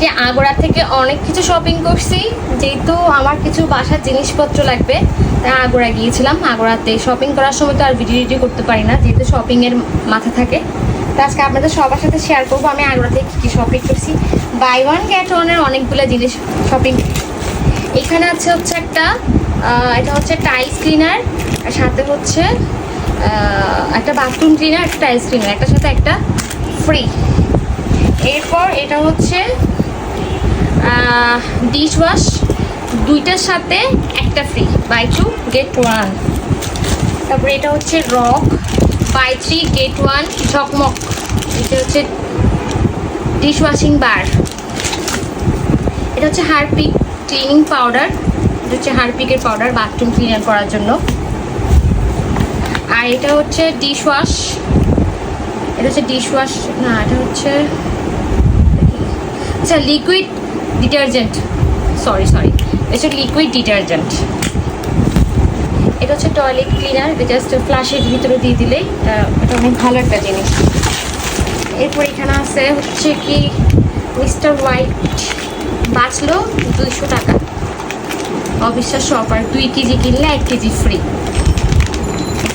আজকে আগরা থেকে অনেক কিছু শপিং করছি। যেহেতু আমার কিছু বাসার জিনিসপত্র লাগবে, তাই আগরা গিয়েছিলাম। আগরাতে শপিং করার সময় তো আর ভিডিও ভিডিও করতে পারি না, যেহেতু শপিংয়ের মাথা থাকে। তো আজকে আপনাদের সবার সাথে শেয়ার করব আমি আগরা থেকে কী কী শপিং করছি। বাই ওয়ান গেট ওয়ানের অনেকগুলো জিনিস শপিং এখানে আছে হচ্ছে একটা এটা হচ্ছে টাইলস ক্লিনার আর সাথে হচ্ছে একটা বাথরুম ক্লিনার একটা টাইলস ক্লিনার একটার সাথে একটা ফ্রি এরপর এটা হচ্ছে ডিশ ওয়াশ দুইটার সাথে একটা free buy two get one তারপরে এটা হচ্ছে রক বাই থ্রি গেট ওয়ান ঝকমক। এটা হচ্ছে ডিশ ওয়াশিং বার এটা হচ্ছে হারপিক ক্লিনিং পাউডার এটা হচ্ছে হারপিকের পাউডার বাথরুম ক্লিনার করার জন্য। আর এটা হচ্ছে ডিশ ওয়াশ এটা হচ্ছে ডিশ ওয়াশ না, এটা হচ্ছে আচ্ছা লিকুইড ডিটারজেন্ট সরি সরি এটা লিকুইড ডিটারজেন্ট এটা হচ্ছে টয়লেট ক্লিনার এটা জাস্ট ফ্লাশের ভিতরে দিয়ে দিলেই এটা অনেক ভালো একটা জিনিস। এরপর এখানে আছে হচ্ছে কি, মিস্টার হোয়াইট বাঁচলো দুইশো টাকা। অবিশ্বাস্য অফার দুই কেজি কিনলে এক কেজি ফ্রি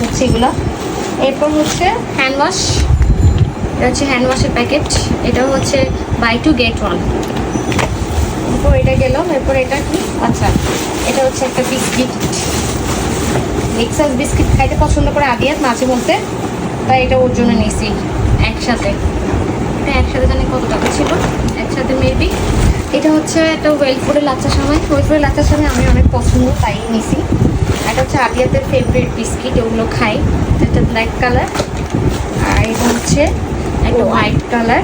হচ্ছে এগুলো। এরপর হচ্ছে হ্যান্ড ওয়াশ এটা হচ্ছে হ্যান্ড ওয়াশের প্যাকেট এটাও হচ্ছে বাই টু গেট ওয়ান এরপর এটা গেল এরপর এটা কি? আচ্ছা। এটা হচ্ছে একটা বিস্কিট। মিক্সার বিস্কিট খাইতে পছন্দ করে আদিয়াত মাঝে মধ্যে তাই এটা ওর জন্য নিয়েছি একসাথে। এটা একসাথে জানি কত টাকা ছিল? একসাথে মেবি এটা হচ্ছে একটা ওয়েলফুডের লাচ্চা সময় ওয়েলফুডের লাচ্চার সময় আমি অনেক পছন্দ তাই নিছি এটা হচ্ছে আদিয়াতের ফেভারিট বিস্কিট ওগুলো খাই। এটা ব্ল্যাক কালার আর এটা হচ্ছে একটা হোয়াইট কালার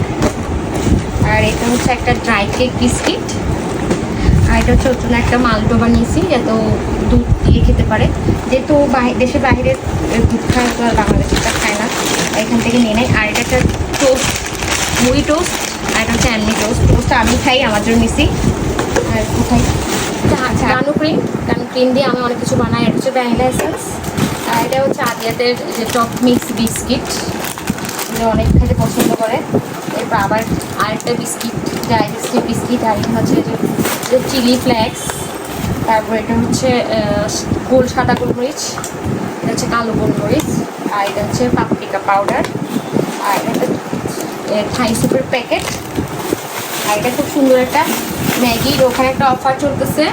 আর এটা হচ্ছে একটা ড্রাই কেক বিস্কিট। এটা হচ্ছে ওর জন্য একটা মালডোবা নিয়েছি যাতে ও দুধ দিয়ে খেতে পারে। যেহেতু দেশের বাইরে দুধ খায় তো আর বাংলাদেশটা খায় না। এখান থেকে নিয়ে নেয়। আর এটা একটা টোস্ট মুড়ি টোস্ট আর এটা হচ্ছে এমনি টোস্ট। টোস্টটা আমি খাই আমার জন্য নিছি। আর কোথায়? আচ্ছা কানু ক্রিম। কানু ক্রিম দিয়ে আমি অনেক কিছু বানাই। এটা হচ্ছে ভ্যানিলা এসেন্স। আর এটা হচ্ছে আদিয়াতের যে টপ মিক্স বিস্কিট। এটা অনেক খেতে পছন্দ করে। এরপর আবার আরেকটা বিস্কিট ডাইজেস্টিভ বিস্কিট আর এটা হচ্ছে যে চিলি ফ্লেক্স, তারপর এটা হচ্ছে গোল সাদা গোলমরিচ, এটা হচ্ছে কালো গোলমরিচ, আর এটা হচ্ছে পাপরিকা পাউডার আর এটা থাই সুপের প্যাকেট আর এটা খুব সুন্দর একটা ম্যাগির ওখানে একটা অফার চলতেছে,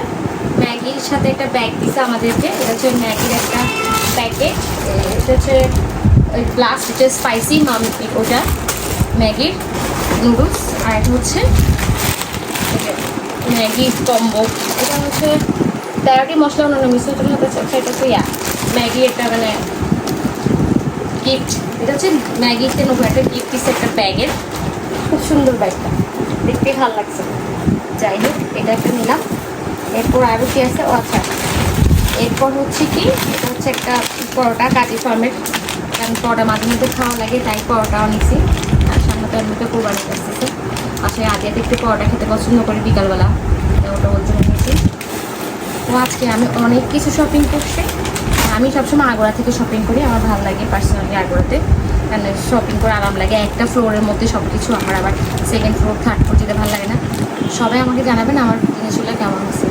ম্যাগির সাথে একটা ব্যাগ দিছে আমাদেরকে, এটা হচ্ছে ম্যাগির একটা প্যাকেট এটা হচ্ছে গ্লাস হচ্ছে স্পাইসি মাম ওটা ম্যাগির নুডলস আর এটা হচ্ছে ম্যাগি কম্বো। এটা হচ্ছে তেরোটি মশলা অন্যান্য মিশ্রণের সাথে আছে এটা হচ্ছে ইয়া, ম্যাগি একটা মানে গিফট এটা হচ্ছে ম্যাগিতে নতুন একটা গিফট দিচ্ছে একটা ব্যাগের খুব সুন্দর ব্যাগটা দেখতে ভালো লাগছে। যাই হোক, এটা একটা নিলাম। এরপর আরও কি আছে? ও আচ্ছা। এরপর হচ্ছে কি, এটা হচ্ছে একটা পরোটা, কাজী ফার্মের। কারণ পরোটা মাঝে মধ্যে খাওয়া লাগে, তাই পরোটাও নিছি। আর সামনে তো এমনিতে কোরবানি আসতেছে আসলে আগে দেখতে পরোটা খেতে পছন্দ করি বিকালবেলা ওটা জন্য নিয়েছি। তো আজকে আমি অনেক কিছু শপিং করছি। আমি সবসময় আগোড়া থেকে শপিং করি, আমার ভালো লাগে পার্সোনালি আগোড়াতে। কারণ শপিং করে আরাম লাগে, একটা ফ্লোরের মধ্যে সব কিছু আমার আবার সেকেন্ড ফ্লোর থার্ড ফ্লোর যেতে ভালো লাগে না। সবাই আমাকে জানাবেন আমার জিনিসগুলো কেমন হচ্ছে